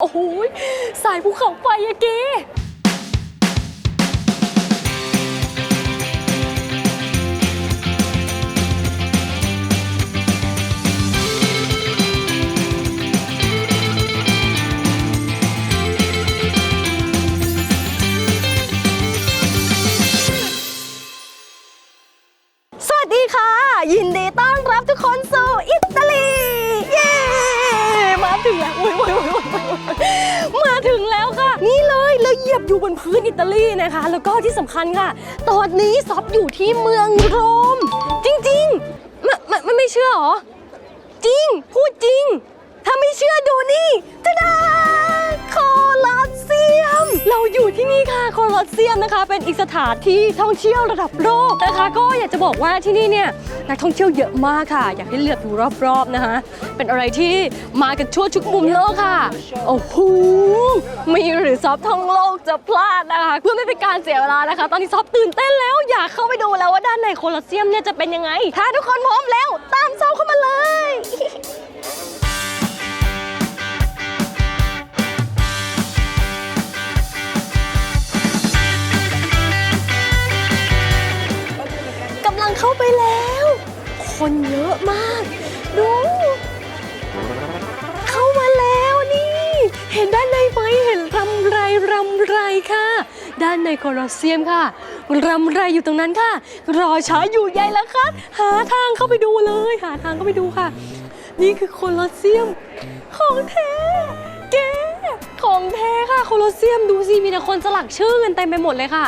โอ้โหสายภูเขาไฟอะเกสวัสดีค่ะ ยินดีต้อนรับทุกคนสู่อิตาลี ถึงแล้วอุ๊ยโอ้ยโอ้ยมาถึงแล้วค่ะ นี่เลยแล้วเหยียบอยู่บนพื้นอิตาลีนะคะ แล้วก็ที่สำคัญค่ะ ตอนนี้ซอฟอยู่ที่เมืองโรม จริงๆไม่ไม่ไม่ไม่เชื่อหรอ จริง พูดจริง ถ้าไม่เชื่อดูนี่ตะดาโคลอสเซียม อยู่ที่นี่ค่ะโคลอสเซียมนะคะ เป็นอีกสถานที่ท่องเที่ยวระดับโลกนะคะ ก็อยากจะบอกว่าที่นี่เนี่ยนักท่องเที่ยวเยอะมากค่ะ อยากให้เลือกดูรอบๆนะคะเป็นอะไรที่มากันทั่วทุกมุมโลกค่ะโอ้โหมีหรือซอฟท่องโลกจะพลาดนะคะเพื่อไม่เป็นการเสียเวลานะคะ ตอนนี้ซอฟตื่นเต้นแล้วอยากเข้าไปดูแล้วว่าด้านในโคลอสเซียมเนี่ยจะเป็นยังไง ถ้าทุกคนพร้อมแล้วตามซอฟเข้ามาเลย คนเยอะมาก ดู เข้ามาแล้วนี่ เห็นด้านในไหมเห็นรำไรรำไรค่ะ ด้านในโคลอสเซียมค่ะรำไรอยู่ตรงนั้นค่ะ รอช้าอยู่ใหญ่แล้วค่ะหาทางเข้าไปดูเลย หาทางเข้าไปดูค่ะ นี่คือโคลอสเซียมของแท้ ของแท้ค่ะโคลอสเซียมดูสิมีแต่คนสลักชื่อกันเต็มไปหมดเลยค่ะ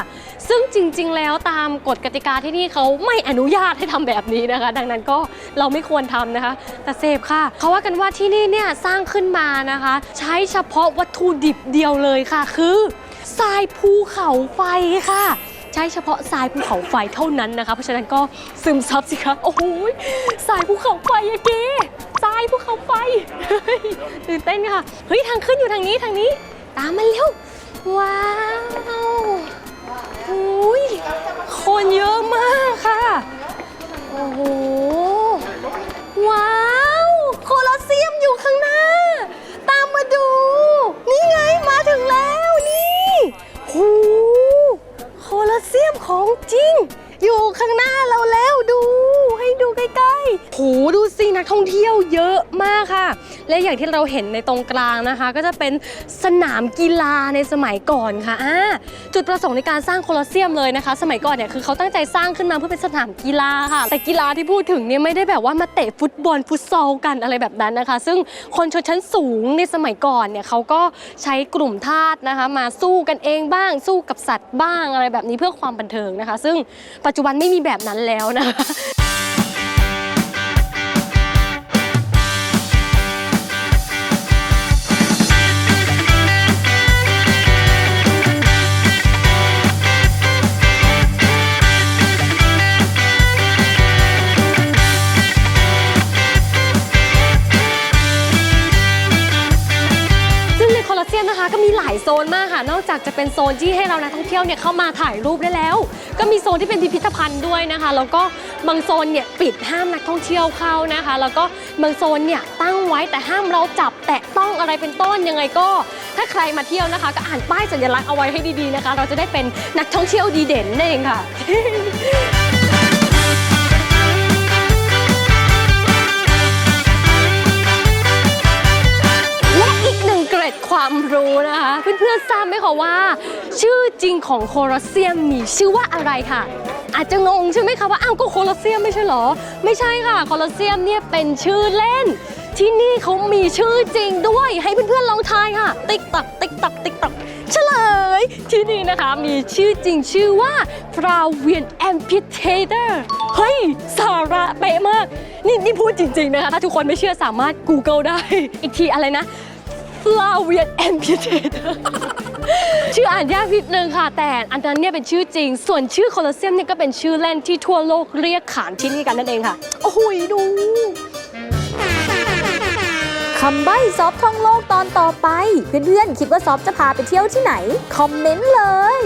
ซึ่งจริง ๆ แล้วตามกฎกติกาที่นี่เขาไม่อนุญาตให้ทำแบบนี้นะคะ ดังนั้นก็เราไม่ควรทำนะคะ แต่เซฟค่ะเขาว่ากันว่าที่นี่เนี่ยสร้างขึ้นมานะคะ ใช้เฉพาะวัตถุดิบเดียวเลยค่ะ คือทรายภูเขาไฟค่ะใช้เฉพาะทรายภูเขาไฟเท่านั้นนะคะ เพราะฉะนั้นก็ซึมซับสิคะโอ้โหทรายภูเขาไฟอะเก ตื่นเต้นค่ะเฮ้ยทางขึ้นอยู่ทางนี้ทางนี้ ตามมาเร็วว้าวอุ้ยคนเยอะ ดูสินักท่องเที่ยวเยอะมากค่ะ และอย่างที่เราเห็นในตรงกลางนะคะ ก็จะเป็นสนามกีฬาในสมัยก่อนค่ะอ่าจุดประสงค์ในการสร้างโคลอสเซียมเลยนะคะ สมัยก่อนเนี่ยคือเขาตั้งใจสร้างขึ้นมาเพื่อเป็นสนามกีฬาค่ะ แต่กีฬาที่พูดถึงเนี่ยไม่ได้แบบว่ามาเตะฟุตบอลฟุตซอลกันอะไรแบบนั้นนะคะ ซึ่งคนชนชั้นสูงในสมัยก่อนเนี่ยเขาก็ใช้กลุ่มทาสนะคะ มาสู้กันเองบ้าง สู้กับสัตว์บ้างอะไรแบบนี้เพื่อความบันเทิงนะคะ ซึ่งปัจจุบันไม่มีแบบนั้นแล้วนะคะ นะคะก็มีหลายโซนมากค่ะ นอกจากจะเป็นโซนที่ให้เรานักท่องเที่ยวเนี่ยเข้ามาถ่ายรูปได้แล้ว ก็มีโซนที่เป็นพิพิธภัณฑ์ด้วยนะคะ แล้วก็บางโซนเนี่ยปิดห้ามนักท่องเที่ยวเข้านะคะ แล้วก็บางโซนเนี่ยตั้งไว้แต่ห้ามเราจับแตะต้องอะไรเป็นต้นยังไงก็ ถ้าใครมาเที่ยวนะคะ ก็อ่านป้ายสัญลักษณ์เอาไว้ให้ดีๆนะคะ เราจะได้เป็นนักท่องเที่ยวดีเด่นนั่นเองค่ะและ นะคะ เพื่อนๆทราบไหมคะว่า ชื่อจริงของโคลอสเซียมมีชื่อว่าอะไรค่ะ อาจจะงงใช่ไหมคะว่าอ้าวก็โคลอสเซียมไม่ใช่หรอ ไม่ใช่ค่ะโคลอสเซียมเนี่ยเป็นชื่อเล่น ที่นี่เขามีชื่อจริงด้วย ให้เพื่อนๆลองทายค่ะ ติ๊กตักติ๊กตักติ๊กตักเฉลย ที่นี่นะคะมีชื่อจริงชื่อว่าฟราเวียนแอมพิเทเตอร์เฮ้ย สาระเป๊ะมาก นี่นี่พูดจริง ๆ นะคะ ถ้าทุกคนไม่เชื่อสามารถ Google ได้ อีกทีอะไรนะ Flavian Amputator ชื่ออ่านยากนิดนึงค่ะ แต่อันนั้นเนี่ยเป็นชื่อจริง ส่วนชื่อโคลอสเซียมเนี่ยก็เป็นชื่อเล่นที่ทั่วโลกเรียกขานที่นี่กันนั่นเองค่ะ โอ้โหดู คำใบ้ซอฟท่องโลกตอนต่อไป เพื่อนๆ คิดว่าซอฟจะพาไปเที่ยวที่ไหน คอมเมนต์เลย